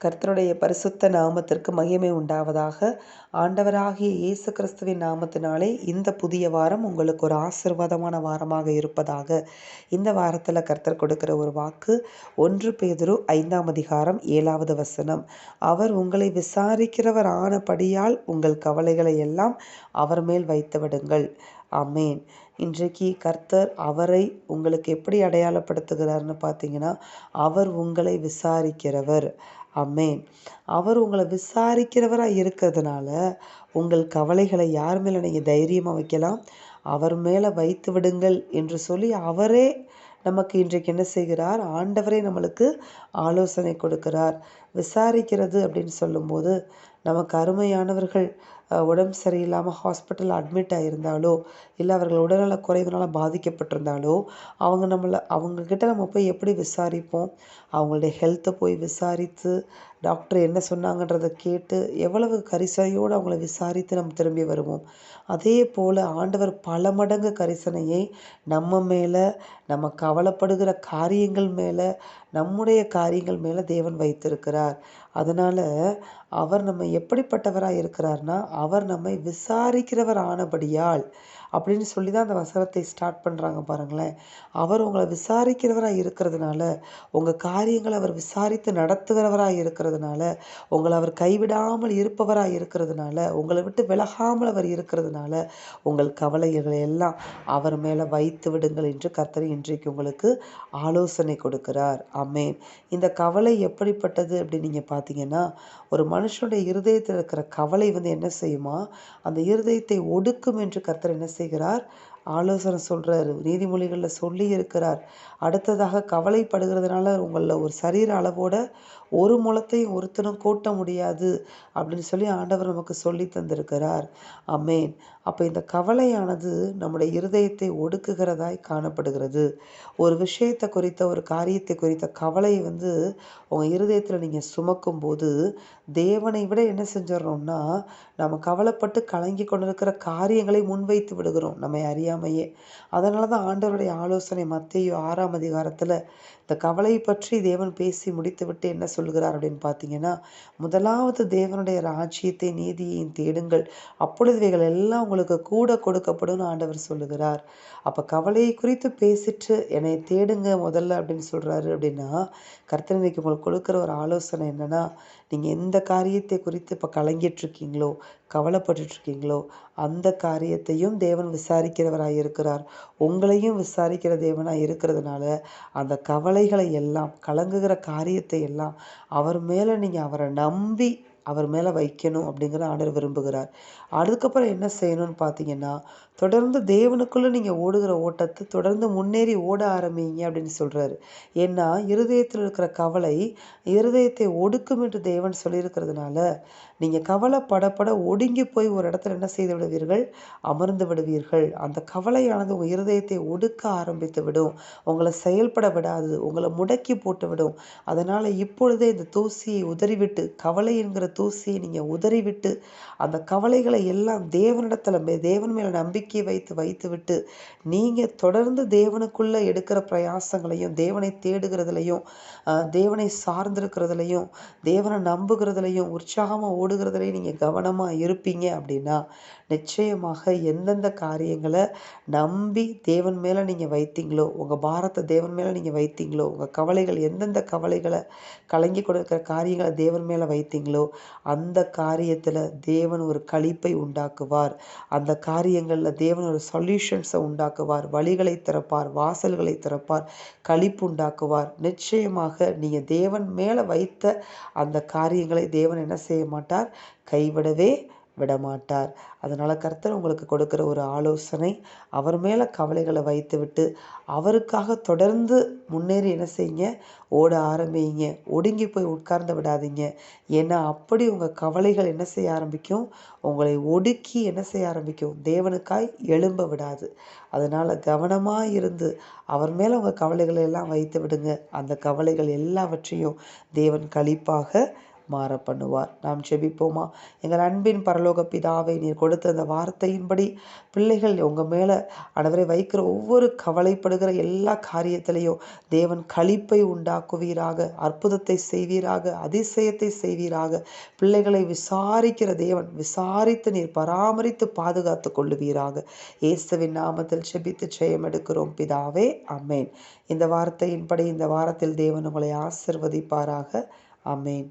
கர்த்தருடைய பரிசுத்த நாமத்திற்கு மகிமை உண்டாவதாக. ஆண்டவராகிய இயேசு கிறிஸ்துவின் நாமத்தினாலே இந்த புதிய வாரம் உங்களுக்கு ஒரு ஆசிர்வாதமான வாரமாக இருப்பதாக. இந்த வாரத்தில் கர்த்தர் கொடுக்கிற ஒரு வாக்கு ஒன்று பேதுரு ஐந்தாம் அதிகாரம் ஏழாவது வசனம். அவர் உங்களை விசாரிக்கிறவர் ஆனபடியால் உங்கள் கவலைகளை எல்லாம் அவர் மேல் வைத்து விடுங்கள் அமேன் இன்றைக்கு கர்த்தர் அவரை உங்களுக்கு எப்படி அடையாளப்படுத்துகிறார்னு பார்த்தீங்கன்னா அவர் உங்களை விசாரிக்கிறவர். அம்மேன் அவர் உங்களை விசாரிக்கிறவராக இருக்கிறதுனால உங்கள் கவலைகளை யார் மேலே நீங்கள் தைரியமாக வைக்கலாம்? அவர் மேலே வைத்து விடுங்கள் என்று சொல்லி அவரே நமக்கு இன்றைக்கு என்ன செய்கிறார்? ஆண்டவரே நம்மளுக்கு ஆலோசனை கொடுக்கிறார். விசாரிக்கிறது அப்படின்னு சொல்லும்போது நமக்கு அருமையானவர்கள் உடம்பு சரியில்லாமல் ஹாஸ்பிட்டலில் அட்மிட் ஆகியிருந்தாலோ இல்லை அவர்கள் உடல்நல குறைவினால் பாதிக்கப்பட்டிருந்தாலோ அவங்க நம்மளை அவங்கக்கிட்ட நம்ம போய் எப்படி விசாரிப்போம்? அவங்களுடைய ஹெல்த்தை போய் விசாரித்து டாக்டர் என்ன சொன்னாங்கன்றதை கேட்டு எவ்வளவு கரிசனையோடு அவங்கள விசாரித்து நம்ம திரும்பி வருவோம். அதே போல் ஆண்டவர் பல மடங்கு கரிசனையை நம்ம மேலே நம்ம கவலைப்படுகிற காரியங்கள் மேலே நம்முடைய காரியங்கள் மேலே தேவன் வைத்திருக்கிறார். அதனால் அவர் நம்ம எப்படிப்பட்டவராக இருக்கிறார்னா அவர் நம்மை விசாரிக்கிறவர் ஆனபடியால் அப்படின்னு சொல்லி தான் அந்த வசனத்தை ஸ்டார்ட் பண்ணுறாங்க பாருங்களேன். அவர் உங்களை விசாரிக்கிறவராக இருக்கிறதுனால உங்கள் காரியங்களை அவர் விசாரித்து நடத்துகிறவராக இருக்கிறதுனால உங்களை அவர் கைவிடாமல் இருப்பவராக இருக்கிறதுனால உங்களை விட்டு விலகாமல் அவர் இருக்கிறதுனால உங்கள் கவலைகளை எல்லாம் அவர் மேலே வைத்து விடுங்கள் என்று கர்த்தர் இன்றைக்கு உங்களுக்கு ஆலோசனை கொடுக்கிறார். அமேன் இந்த கவலை எப்படிப்பட்டது அப்படின்னு நீங்கள் பார்த்தீங்கன்னா ஒரு மனுஷனுடைய இருதயத்தில் இருக்கிற கவலை வந்து என்ன செய்யுமா? அந்த இருதயத்தை ஒடுக்கும் என்று கர்த்தர் என்ன செய்கிறார். ஆலோசனை சொல்கிறார் நீதிமொழிகளில் சொல்லி இருக்கிறார். அடுத்ததாக கவலைப்படுகிறதுனால உங்களில் ஒரு சரீர அளவோட ஒரு முளத்தையும் ஒருத்தனும் கூட்ட முடியாது அப்படின்னு சொல்லி ஆண்டவர் நமக்கு சொல்லி தந்திருக்கிறார். அமேன் அப்போ இந்த கவலையானது நம்முடைய இருதயத்தை ஒடுக்குகிறதாய் காணப்படுகிறது. ஒரு விஷயத்தை குறித்த ஒரு காரியத்தை குறித்த கவலை வந்து உங்கள் இருதயத்தில் நீங்கள் சுமக்கும் போது தேவனை விட என்ன செஞ்சிடறோம்னா நம்ம கவலைப்பட்டு கலங்கி கொண்டிருக்கிற காரியங்களை முன்வைத்து விடுகிறோம். நம்ம தெரியாமையே அதனால தான் ஆண்டவருடைய ஆலோசனை மத்திய ஆறாம் அதிகாரத்தில் இந்த கவலை பற்றி தேவன் பேசி முடித்துவிட்டு என்ன சொல்கிறார் அப்படின்னு பார்த்தீங்கன்னா முதலாவது தேவனுடைய ராஜ்யத்தை நீதியையும் தேடுங்கள். அப்பொழுதுவைகள் எல்லாம் உங்களுக்கு கூட கொடுக்கப்படும் ஆண்டவர் சொல்லுகிறார். அப்போ கவலையை குறித்து பேசிட்டு என்னை தேடுங்க முதல்ல அப்படின்னு சொல்கிறாரு அப்படின்னா கர்த்தனைக்கு உங்களுக்கு கொடுக்குற ஒரு ஆலோசனை என்னென்னா நீங்கள் எந்த காரியத்தை குறித்து இப்போ கலங்கிட்டுருக்கீங்களோ கவலைப்பட்டுட்ருக்கீங்களோ அந்த காரியத்தையும் தேவன் விசாரிக்கிறவராக இருக்கிறார் உங்களையும் விசாரிக்கிற தேவனாக இருக்கிறதுனால அந்த கவலை கவலைகளை எல்லாம் கலங்குகிற காரியத்தை எல்லாம் அவர் மேலே நீங்கள் அவரை நம்பி அவர் மேலே வைக்கணும் அப்படிங்கிற ஆண்டர் விரும்புகிறார். அதுக்கப்புறம் என்ன செய்யணும்னு பார்த்தீங்கன்னா தொடர்ந்து தேவனுக்குள்ளே நீங்கள் ஓடுகிற ஓட்டத்தை தொடர்ந்து முன்னேறி ஓட ஆரம்பிங்க அப்படின்னு சொல்கிறாரு ஏன்னா இருதயத்தில் இருக்கிற கவலை இருதயத்தை ஒடுக்கும் என்று தேவன் சொல்லியிருக்கிறதுனால நீங்கள் கவலைப்படப்பட ஒடுங்கி போய் ஒரு இடத்துல என்ன செய்து விடுவீர்கள்? அமர்ந்து விடுவீர்கள். அந்த கவலையானது உங்கள் இருதயத்தை ஒடுக்க ஆரம்பித்து விடும். உங்களை செயல்பட விடாது. உங்களை முடக்கி போட்டு விடும். அதனால் இப்பொழுதே இந்த தூசியை உதறிவிட்டு கவலை என்கிற தூசியை நீங்கள் உதறிவிட்டு அந்த கவலைகளை எல்லாம் தேவனிடத்தில் தேவன் மேலே நம்பிக்கை வைத்து வைத்து வைத்துவிட்டு நீங்கள் தொடர்ந்து தேவனுக்குள்ளே எடுக்கிற பிரயாசங்களையும் தேவனை தேடுகிறதுலையும் தேவனை சார்ந்திருக்கிறதுலையும் தேவனை நம்புகிறதுலையும் உற்சாகமாக ஓடுகிறதுலையும் நீங்கள் கவனமாக இருப்பீங்க அப்படின்னா நிச்சயமாக எந்தெந்த காரியங்களை நம்பி தேவன் மேலே நீங்கள் வைத்தீங்களோ உங்கள் பாரத்தை தேவன் மேலே நீங்கள் வைத்தீங்களோ உங்கள் கவலைகள் எந்தெந்த கவலைகளை கலங்கி கொடுக்கிற காரியங்களை தேவன் மேலே வைத்தீங்களோ அந்த காரியத்தில் தேவன் ஒரு கழிப்பை உண்டாக்குவார். அந்த காரியங்களில் தேவன் ஒரு சொல்யூஷன்ஸை உண்டாக்குவார் வழிகளை திறப்பார் வாசல்களை திறப்பார் கழிப்பு உண்டாக்குவார். நிச்சயமாக நீங்கள் தேவன் மேலே வைத்த அந்த காரியங்களை தேவன் என்ன செய்ய மாட்டார்? கைவிடவே விடமாட்டார். அதனால் கர்த்தர் உங்களுக்கு கொடுக்குற ஒரு ஆலோசனை அவர் மேலே கவலைகளை வைத்துவிட்டு அவருக்காக தொடர்ந்து முன்னேறி என்ன செய்யுங்க? ஓட ஆரம்பிங்க. ஒடுங்கி போய் உட்கார்ந்து விடாதீங்க. ஏன்னா அப்படி உங்கள் கவலைகள் என்ன செய்ய ஆரம்பிக்கும்? உங்களை ஒடுக்கி என்ன செய்ய ஆரம்பிக்கும்? தேவனுக்காய் எழும்ப விடாது. அதனால் கவனமாக இருந்து அவர் மேலே உங்கள் கவலைகளை எல்லாம் வைத்து விடுங்க. அந்த கவலைகள் எல்லாவற்றையும் தேவன் கழிப்பாக மாற பண்ணுவார் நாம் செபிப்போமா? எங்கள் அன்பின் பரலோக பிதாவை நீர் கொடுத்த அந்த வார்த்தையின்படி பிள்ளைகள் உங்கள் மேலே அனைவரை வைக்கிற ஒவ்வொரு கவலைப்படுகிற எல்லா காரியத்திலையும் தேவன் களிப்பை உண்டாக்குவீராக அற்புதத்தை செய்வீராக அதிசயத்தை செய்வீராக. பிள்ளைகளை விசாரிக்கிற தேவன் விசாரித்து நீர் பராமரித்து பாதுகாத்து கொள்ளுவீராக. இயேசுவின் நாமத்தில் செபித்து ஜெயம் எடுக்கிறோம் பிதாவே அம்மேன் இந்த வார்த்தையின்படி இந்த வாரத்தில் தேவன் உங்களை ஆசிர்வதிப்பாராக. அமேன்